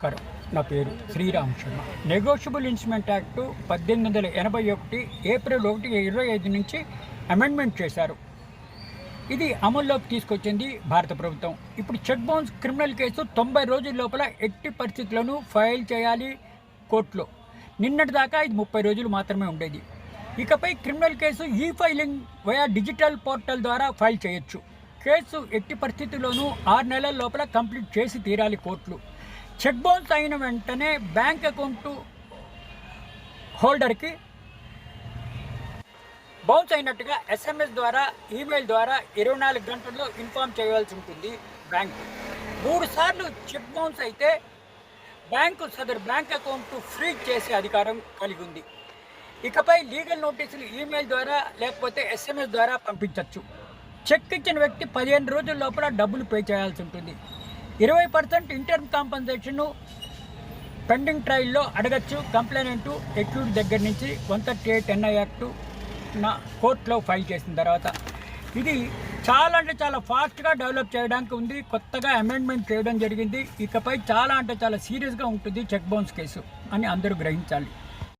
నమస్కారం నా పేరు Sriram Sharma. Negotiable instrument act పద్దెనిమిది వందల ఎనభై ఒకటి ఏప్రిల్ ఒకటి ఇరవై ఐదు నుంచి అమెండ్మెంట్ చేశారు. ఇది అమల్లోకి తీసుకొచ్చింది భారత ప్రభుత్వం. ఇప్పుడు చెక్ బౌన్స్ క్రిమినల్ కేసు తొంభై రోజుల లోపల ఎట్టి పరిస్థితులను ఫైల్ చేయాలి కోర్టులో. నిన్నటి దాకా ఇది ముప్పై రోజులు మాత్రమే ఉండేది. ఇకపై criminal case e filing via digital portal ద్వారా ఫైల్ చేయొచ్చు. కేసు ఎట్టి పరిస్థితుల్లోనూ ఆరు నెలల లోపల కంప్లీట్ చేసి తీరాలి కోర్టులు. చెక్ బౌన్స్ అయిన వెంటనే బ్యాంక్ అకౌంట్ హోల్డర్కి బౌన్స్ అయినట్టుగా ఎస్ఎంఎస్ ద్వారా ఈమెయిల్ ద్వారా ఇరవై నాలుగు గంటల్లో ఇన్ఫామ్ చేయవలసి ఉంటుంది బ్యాంకు. మూడు సార్లు చెక్ బౌన్స్ అయితే బ్యాంకు సదరు బ్యాంక్ అకౌంట్ ఫ్రీజ్ చేసే అధికారం కలిగి ఉంది. ఇకపై లీగల్ నోటీసులు ఈమెయిల్ ద్వారా లేకపోతే ఎస్ఎంఎస్ ద్వారా పంపించవచ్చు చెక్ ఇచ్చిన వ్యక్తి పదిహేను రోజుల లోపల డబ్బులు పే చేయాల్సి ఉంటుంది. ఇరవై పర్సెంట్ ఇంటర్మ్ కాంపన్సేషన్ పెండింగ్ ట్రయల్లో అడగచ్చు. కంప్లైనెంట్ ఎక్యూడ్ దగ్గర నుంచి one thirty eight NI act నా కోర్టులో ఫైల్ చేసిన తర్వాత. ఇది చాలా అంటే చాలా ఫాస్ట్గా డెవలప్ చేయడానికి ఉంది. కొత్తగా అమెండ్మెంట్ చేయడం జరిగింది. ఇకపై చాలా అంటే చాలా సీరియస్గా ఉంటుంది చెక్ బౌన్స్ కేసు అని అందరూ గ్రహించాలి.